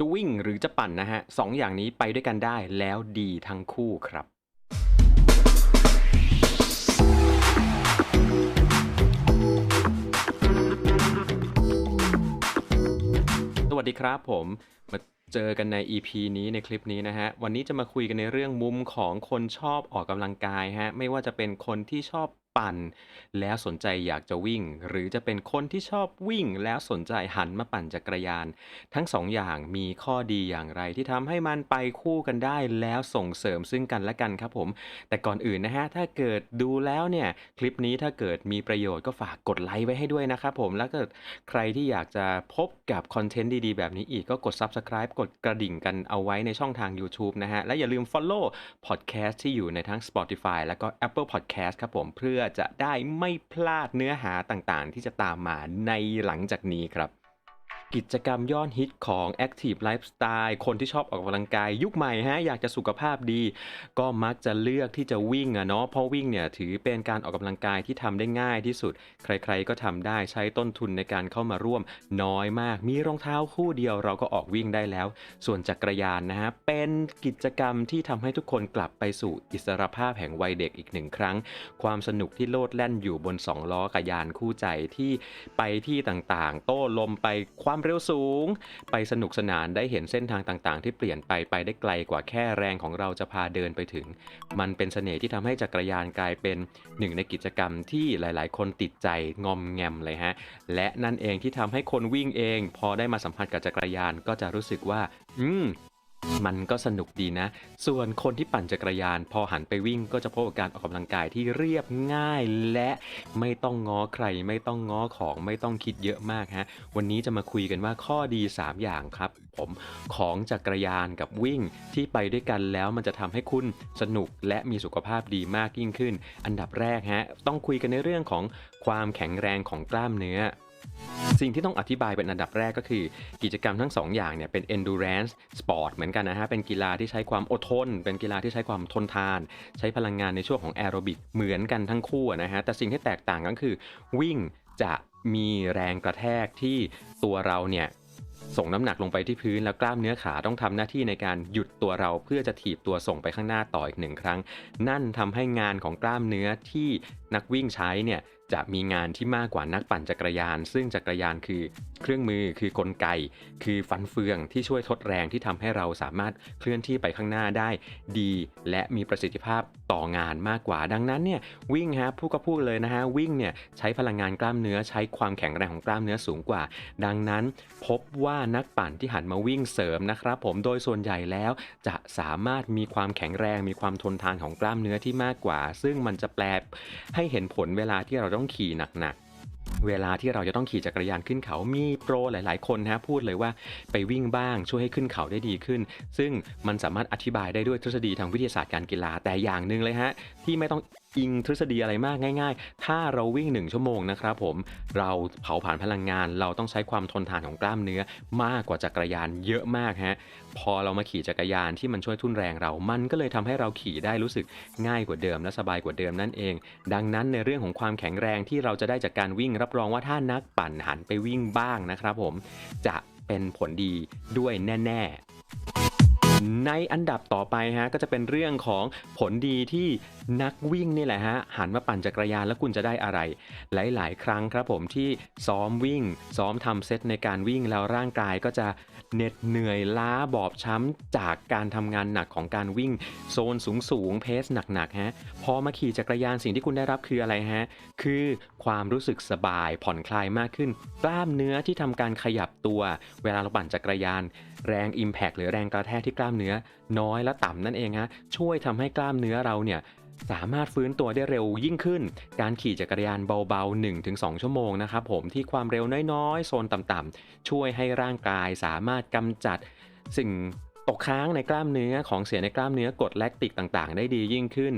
จะวิ่งหรือจะปั่นนะฮะสองอย่างนี้ไปด้วยกันได้แล้วดีทั้งคู่ครับสวัสดีครับผมมาเจอกันใน EP นี้ในคลิปนี้นะฮะ วันนี้จะมาคุยกันในเรื่องมุมของคนชอบออกกำลังกายฮะ ไม่ว่าจะเป็นคนที่ชอบ ปั่น แล้วสนใจอยากจะวิ่ง หรือจะเป็นคนที่ชอบวิ่ง แล้วสนใจหันมาปั่นจักรยาน ทั้งสองอย่างมีข้อดีอย่างไรที่ทำให้มันไปคู่กันได้ แล้วส่งเสริมซึ่งกันและกันครับผม แต่ก่อนอื่นนะฮะถ้าเกิดดูแล้วเนี่ยคลิปนี้ถ้าเกิดมีประโยชน์ก็ฝากกดไลค์ไว้ให้ด้วยนะครับผมแล้วก็ใครที่อยากจะพบกับคอนเทนต์ดีๆ แบบนี้อีกก็กด Subscribe กดกระดิ่งกันเอาไว้ในช่องทาง YouTube นะฮะและอย่าลืม Follow Podcast ที่อยู่ในทั้ง Spotify แล้วก็ Apple Podcast ครับผมเพื่อจะได้ไม่พลาดเนื้อหาต่างๆ ที่จะตามมาในหลังจากนี้ครับ กิจกรรมยอดฮิตของ Active Lifestyle คนที่ชอบออกกำลังกายยุคใหม่ฮะอยากจะสุขภาพดี ก็มักจะเลือกที่จะวิ่งอะเนาะเพราะวิ่งเนี่ยถือเป็นการออกกำลังกายที่ทำได้ง่ายที่สุด ใครๆก็ทำได้ใช้ต้นทุนในการเข้ามาร่วม น้อยมากมีรองเท้าคู่เดียวเราก็ออกวิ่งได้แล้ว ส่วนจักรยานนะฮะเป็นกิจกรรมที่ทำให้ทุกคนกลับไปสู่อิสรภาพแห่งวัยเด็กอีกหนึ่งครั้ง ความสนุกที่โลดแล่นอยู่บนสองล้อกับยานคู่ใจที่ไปที่ต่างๆ โต้ลมไปคว่ามเร็วสูง ไปสนุกสนานได้เห็นเส้นทางต่างๆ ที่เปลี่ยนไปไปได้ไกลกว่าแค่แรงของเราจะพาเดินไปถึง มันเป็นเสน่ห์ที่ทำให้จักรยานกลายเป็นหนึ่งในกิจกรรมที่หลายๆ คนติดใจงอมแงมเลยฮะ และนั่นเองที่ทำให้คนวิ่งเอง พอได้มาสัมผัสกับจักรยานก็จะรู้สึกว่า อืม มันก็สนุกดีนะ ส่วนคนที่ปั่นจักรยานพอหันไปวิ่งก็จะพบกับการออกกำลังกายที่เรียบง่ายและไม่ต้องง้อใคร ไม่ต้องง้อของไม่ต้องคิดเยอะมากฮะ วันนี้จะมาคุยกันว่าข้อดี 3 อย่างครับผมของจักรยานกับวิ่งที่ไปด้วยกันแล้วมันจะทำให้คุณสนุกและมีสุขภาพดีมากยิ่งขึ้น อันดับแรกฮะต้องคุยกันในเรื่องของความแข็งแรงของกล้ามเนื้อ สิ่งที่ต้องอธิบายเป็นอันดับแรกก็คือ กิจกรรมทั้ง2อย่างเนี่ยเป็น endurance sport เหมือนกันนะฮะ เป็นกีฬาที่ใช้ความอดทน เป็นกีฬาที่ใช้ความทนทาน ใช้พลังงานในช่วงของแอโรบิกเหมือนกันทั้งคู่นะฮะ แต่สิ่งที่แตกต่างกันคือ วิ่งจะมีแรงกระแทกที่ตัวเราเนี่ยส่งน้ำหนักลงไปที่พื้นแล้วกล้ามเนื้อขาต้องทำหน้าที่ในการหยุดตัวเราเพื่อจะถีบตัวส่งไปข้างหน้าต่ออีกหนึ่งครั้ง นั่นทำให้งานของกล้ามเนื้อที่นักวิ่งใช้เนี่ย จะมีงานที่มากกว่านักปั่นจักรยาน ซึ่งจักรยานคือเครื่องมือคือกลไก คือฟันเฟืองที่ช่วยทดแรงที่ทำให้เราสามารถเคลื่อนที่ไปข้างหน้าได้ดี และมีประสิทธิภาพต่องานมากกว่า ดังนั้นเนี่ยวิ่งฮะพูดก็พูดเลยนะฮะวิ่งเนี่ยใช้พลังงานกล้ามเนื้อใช้ความแข็งแรงของกล้ามเนื้อสูงกว่า ดังนั้นพบว่านักปั่นที่หันมาวิ่งเสริมนะครับ ผมโดยส่วนใหญ่แล้ว จะสามารถมีความแข็งแรงมีความทนทานของกล้ามเนื้อที่มากกว่า ซึ่งมันจะแปลให้เห็นผลเวลาที่เราต้องขี่หนักๆ เวลาที่เราจะต้องขี่จักรยานขึ้นเขา มีโปรหลาย ๆ คนนะพูดเลยว่าไปวิ่งบ้างช่วยให้ขึ้นเขาได้ดีขึ้น ซึ่งมันสามารถอธิบายได้ด้วยทฤษฎีทางวิทยาศาสตร์การกีฬาแต่อย่างหนึ่งเลยฮะที่ไม่ต้องอิงทฤษฎีอะไรมากง่าย ๆ ถ้าเราวิ่ง 1 ชั่วโมงนะครับผมเราเผาผลาญพลังงาน เราต้องใช้ความทนทานของกล้ามเนื้อมากกว่าจักรยานเยอะมากฮะพอเรามาขี่จักรยานที่มันช่วยทุ่นแรงเรา มันก็เลยทำให้เราขี่ได้รู้สึกง่ายกว่าเดิมและสบายกว่าเดิมนั่นเอง ดังนั้นในเรื่องของความแข็งแรงที่เราจะได้จากการวิ่งรับรองว่าถ้านักปั่นหันไปวิ่งบ้างนะครับผมจะเป็นผลดีด้วยแน่ ๆ ในอันดับต่อไปฮะก็จะเป็นเรื่องของผลดีที่นักวิ่งนี่แหละฮะหันมาปั่นจักรยานแล้วคุณจะได้อะไร หลาย ๆ ครั้งครับผมที่ซ้อมวิ่ง ซ้อมทำเซตในการวิ่งแล้วร่างกายก็จะเหน็ดเหนื่อยล้าบอบช้ำจากการทำงานหนักของการวิ่ง โซนสูงสูงๆเพสหนักๆฮะพอมาขี่จักรยานสิ่งที่คุณได้รับคืออะไรฮะคือความรู้สึกสบายผ่อนคลายมากขึ้น กล้ามเนื้อที่ทำการขยับตัว เวลาเราปั่นจักรยาน แรง Impact หรือแรงกระแทกที่กล้ามเนื้อน้อยและต่ำนั่นเองฮะช่วยทำให้กล้ามเนื้อเราเนี่ยสามารถฟื้นตัวได้เร็วยิ่งขึ้น การขี่จักรยานเบาๆ 1-2 ชั่วโมงนะครับผมที่ความเร็วน้อยๆ โซนต่ำๆช่วยให้ร่างกายสามารถกำจัดสิ่ง ตกค้างในกล้ามเนื้อของเสียในกล้ามเนื้อกดแลคติกต่างๆ ได้ดียิ่งขึ้น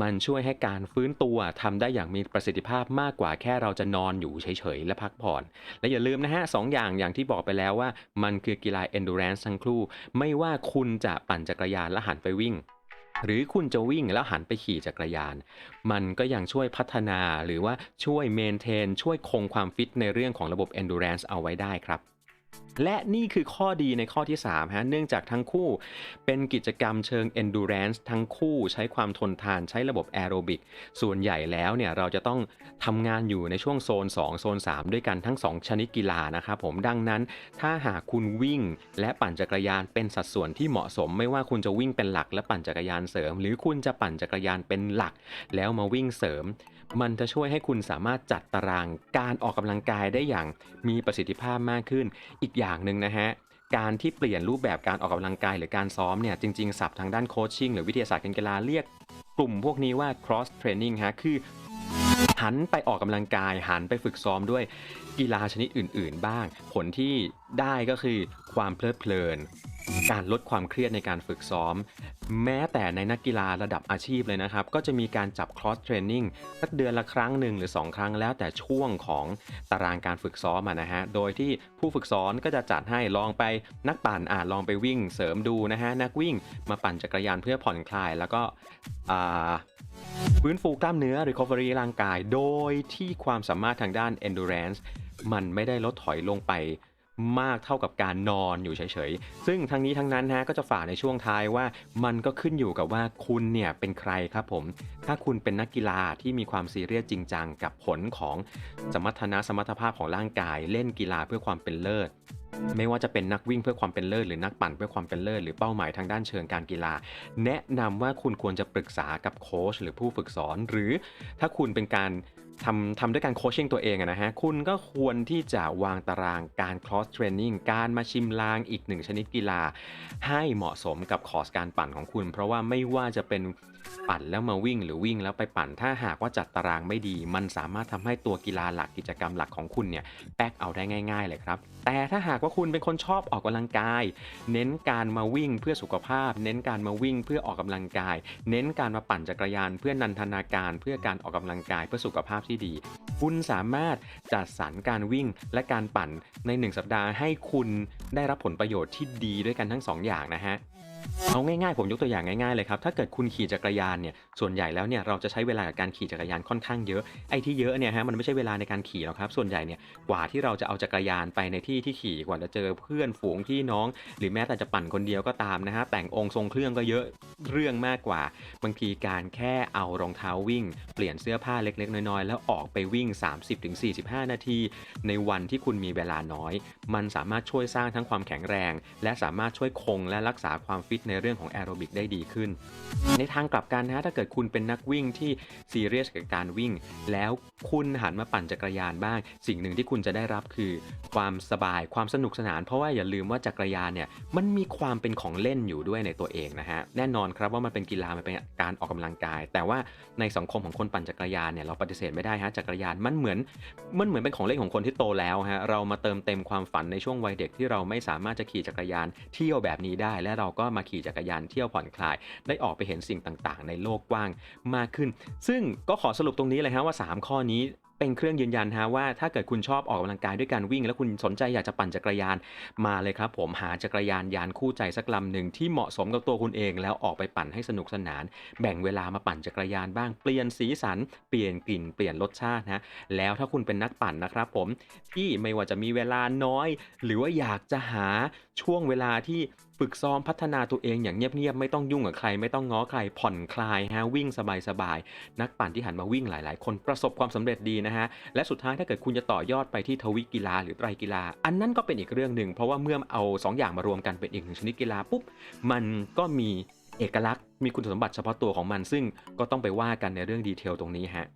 มันช่วยให้การฟื้นตัวทำได้อย่างมีประสิทธิภาพมากกว่าแค่เราจะนอนอยู่เฉยๆ และพักผ่อน และอย่าลืมนะฮะสองอย่างอย่างที่บอกไปแล้วว่า มันคือกีฬา endurance ทั้งคู่ ไม่ว่าคุณจะปั่นจักรยานและหันไปวิ่งหรือคุณจะวิ่งแล้วหันไปขี่จักรยาน มันก็ยังช่วยพัฒนาหรือว่าช่วยเมนเทน ช่วยคงความฟิตในเรื่องของระบบ endurance เอาไว้ได้ครับ และนี่คือข้อดีในข้อที่3ฮะเนื่องจากทั้งคู่ เป็นกิจกรรมเชิง endurance ทั้งคู่ใช้ความทนทานใช้ระบบแอโรบิกส่วนใหญ่แล้วเนี่ยเราจะต้องทำงานอยู่ในช่วงโซน 2 โซน 3 ด้วยกันทั้ง 2 ชนิดกีฬานะครับผมดังนั้น ถ้าหากคุณวิ่งและปั่นจักรยานเป็นสัดส่วนที่เหมาะสม ไม่ว่าคุณจะวิ่งเป็นหลักและปั่นจักรยานเสริม หรือคุณจะปั่นจักรยานเป็นหลัก แล้วมาวิ่งเสริม มันจะช่วยให้คุณสามารถจัดตารางการออกกำลังกายได้อย่างมีประสิทธิภาพมากขึ้น อีกอย่างางหนึ่งนะฮะการที่เปลี่ยนรูปแบบการออกกำลังกายหรือการซ้อมเนี่ยจริงๆศัพท์ทางด้านโคชชิ่งหรือวิทยาศาสตร์การกีฬาเรียกกลุ่มพวกนี้ว่า cross training ฮะคือ หันไปออกกำลังกาย หันไปฝึกซ้อมด้วยกีฬาชนิดอื่น ๆ บ้าง ผลที่ได้ก็คือความเพลิดเพลิน การลดความเครียดในการฝึกซ้อม แม้แต่ในนักกีฬาระดับอาชีพเลยนะครับ ก็จะมีการจับ cross training สักเดือนละครั้งหนึ่งหรือ 2 ครั้งแล้วแต่ช่วงของตารางการฝึกซ้อมนะฮะ โดยที่ผู้ฝึกสอนก็จะจัดให้ลองไปนักปั่นอ่าลองไปวิ่งเสริมดูนะฮะนักวิ่งมาปั่นจักรยานเพื่อผ่อนคลายแล้วก็ฟื้นฟูกล้ามเนื้อ recovery ร่างกายโดยที่ความสามารถทางด้าน endurance มันไม่ได้ลดถอยลงไปมากเท่ากับการนอนอยู่เฉยๆ ซึ่งทั้งนี้ทั้งนั้นฮะก็จะฝากในช่วงท้ายว่า มันก็ขึ้นอยู่กับว่าคุณเนี่ยเป็นใครครับผม ถ้าคุณเป็นนักกีฬาที่มีความซีเรียสจริงจังกับผลของสมรรถนะสมรรถภาพของร่างกาย เล่นกีฬาเพื่อความเป็นเลิศ ไม่ว่าจะเป็นนักวิ่งเพื่อความเป็นเลิศหรือนักปั่นเพื่อความเป็นเลิศหรือเป้าหมายทางด้านเชิงการกีฬา แนะนำว่าคุณควรจะปรึกษากับโค้ชหรือผู้ฝึกสอน หรือถ้าคุณเป็นการทำทำด้วยการโคชชิ่งตัวเองนะฮะ คุณก็ควรที่จะวางตารางการ cross training การมาชิมลางอีกหนึ่งชนิดกีฬา ให้เหมาะสมกับคอร์สการปั่นของคุณ เพราะว่าไม่ว่าจะเป็น ปั่นแล้วมาวิ่งหรือวิ่งแล้วไปปั่น ถ้าหากว่าจัดตารางไม่ดี มันสามารถทำให้ตัวกีฬาหลักกิจกรรมหลักของคุณเนี่ยแป๊กเอาได้ง่าย ๆ เลยครับ แต่ถ้าหากว่าคุณเป็นคนชอบออกกำลังกาย เน้นการมาวิ่งเพื่อสุขภาพ เน้นการมาวิ่งเพื่อออกกำลังกาย เน้นการมาปั่นจักรยาน เพื่อนันทนาการ เพื่อการออกกำลังกายเพื่อสุขภาพที่ดี คุณสามารถจัดสรรการวิ่งและการปั่นใน 1 สัปดาห์ให้คุณได้รับผลประโยชน์ที่ดีด้วยกันทั้ง2อย่างนะฮะ เอาง่ายๆผมยกตัวอย่างง่ายๆเลยครับถ้าเกิดคุณขี่จักรยานเนี่ยส่วนใหญ่แล้วเนี่ยเราจะใช้เวลากับการขี่จักรยานค่อนข้างเยอะไอ้ที่เยอะเนี่ยฮะมันไม่ใช่เวลาในการขี่หรอกครับส่วนใหญ่เนี่ยกว่าที่เราจะเอาจักรยานไปในที่ที่ขี่กว่าจะเจอเพื่อนฝูงพี่น้อง หรือแม้แต่จะปั่นคนเดียวก็ตามนะฮะแต่งองค์ทรงเครื่องก็เยอะเรื่องมากกว่า บางทีการแค่เอารองเท้าวิ่ง เปลี่ยนเสื้อผ้าเล็กๆ น้อยๆ แล้วออกไปวิ่ง 30-45 นาที ในวันที่คุณมีเวลาน้อย มันสามารถช่วยสร้างทั้งความแข็งแรง และสามารถช่วยคงและรักษาความฟิตในเรื่องของแอโรบิกได้ดีขึ้น ในทางกลับกันนะถ้าเกิดคุณเป็นนักวิ่งที่ซีเรียสกับการวิ่ง แล้วคุณหันมาปั่นจักรยานบ้าง สิ่งหนึ่งที่คุณจะได้รับคือ ความสบายความสนุกสนาน เพราะว่าอย่าลืมว่าจักรยานเนี่ยมันมีความเป็นของเล่นอยู่ด้วยในตัวเองนะฮะแน่นอนครับว่ามันเป็นกีฬามันเป็นการออกกำลังกาย แต่ว่าในสังคมของคนปั่นจักรยานเนี่ยเราปฏิเสธไม่ได้ฮะจักรยานมันเหมือนมันเหมือนเป็นของเล่นของคนที่โตแล้วฮะเรามาเติมเต็มความฝันในช่วงวัยเด็กที่เราไม่สามารถจะขี่จักรยานเที่ยวแบบนี้ได้ และเราก็มาขี่จักรยานเที่ยวผ่อนคลาย ได้ออกไปเห็นสิ่งต่างๆ ในโลกกว้างมากขึ้น ซึ่งก็ขอสรุปตรงนี้เลยฮะว่า 3 ข้อนี้เป็นเครื่องยืนยันฮะว่าถ้าเกิดคุณชอบออกกำลังกายด้วยการวิ่ง แล้วคุณสนใจอยากจะปั่นจักรยานมาเลยครับ ผมหาจักรยานยานคู่ใจสักลำหนึ่งที่เหมาะสมกับตัวคุณเอง แล้วออกไปปั่นให้สนุกสนาน แบ่งเวลามาปั่นจักรยานบ้างเปลี่ยนสีสัน เปลี่ยนกลิ่นเปลี่ยนรสชาตินะแล้วถ้าคุณเป็นนักปั่นนะครับ ผมที่ไม่ว่าจะมีเวลาน้อย หรือว่าอยากจะหาช่วงเวลาที่ฝึกซ้อมพัฒนาตัวเองอย่างเงียบๆไม่ต้องยุ่งกับใคร ไม่ต้องง้อใครผ่อนคลายฮะวิ่งสบายๆนักปั่นที่หันมาวิ่งหลายๆ คนประสบความสำเร็จดีนะฮะและสุดท้ายถ้าเกิดคุณจะต่อยอดไปที่ทวิกีฬาหรือไตรกีฬา อันนั้นก็เป็นอีกเรื่องหนึ่งเพราะว่าเมื่อเอาสองอย่างมารวมกันเป็นอีกหนึ่งชนิดกีฬาปุ๊บมันก็มีเอกลักษณ์มีคุณสมบัติเฉพาะตัวของมันซึ่งก็ต้องไปว่ากันในเรื่องดีเทลตรงนี้ฮะ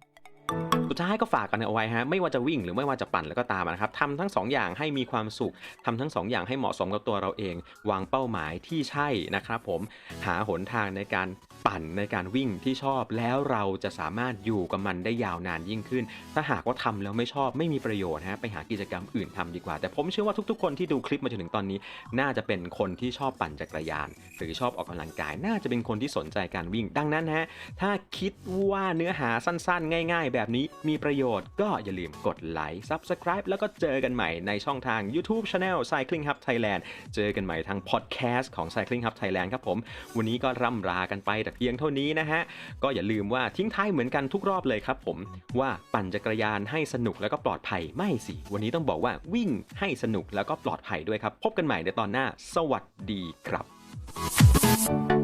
สุดท้ายก็ฝากกันเอาไว้ฮะไม่ว่าจะวิ่งหรือไม่ว่าจะปั่นแล้วก็ตามนะครับทำทั้งสองอย่างให้มีความสุขทำทั้งสองอย่างให้เหมาะสมกับตัวเราเอง วางเป้าหมายที่ใช่นะครับผมหาหนทางในการปั่นในการวิ่งที่ชอบ แล้วเราจะสามารถอยู่กับมันได้ยาวนานยิ่งขึ้น ถ้าหากว่าทำแล้วไม่ชอบไม่มีประโยชน์ฮะไปหากิจกรรมอื่นทำดีกว่า แต่ผมเชื่อว่าทุกๆ คนที่ดูคลิปมาจนถึงตอนนี้ น่าจะเป็นคนที่ชอบปั่นจักรยาน หรือชอบออกกำลังกาย น่าจะเป็นคนที่สนใจการวิ่ง ดังนั้นฮะถ้าคิดว่าเนื้อหาสั้นๆ ง่าย ๆ แบบนี้มีประโยชน์ก็อย่าลืมกดไลค์ Subscribe แล้วก็เจอกันใหม่ในช่องทาง YouTube Channel Cycling Hub Thailand เจอกันใหม่ทาง Podcast ของ Cycling Hub Thailand ครับผม วันนี้ก็ร่ำลากันไปแต่เพียงเท่านี้นะฮะ ก็อย่าลืมว่าทิ้งท้ายเหมือนกันทุกรอบเลยครับผม ว่าปั่นจักรยานให้สนุกแล้วก็ปลอดภัยไม่สิ วันนี้ต้องบอกว่าวิ่งให้สนุกแล้วก็ปลอดภัยด้วยครับ พบกันใหม่ในตอนหน้า สวัสดีครับ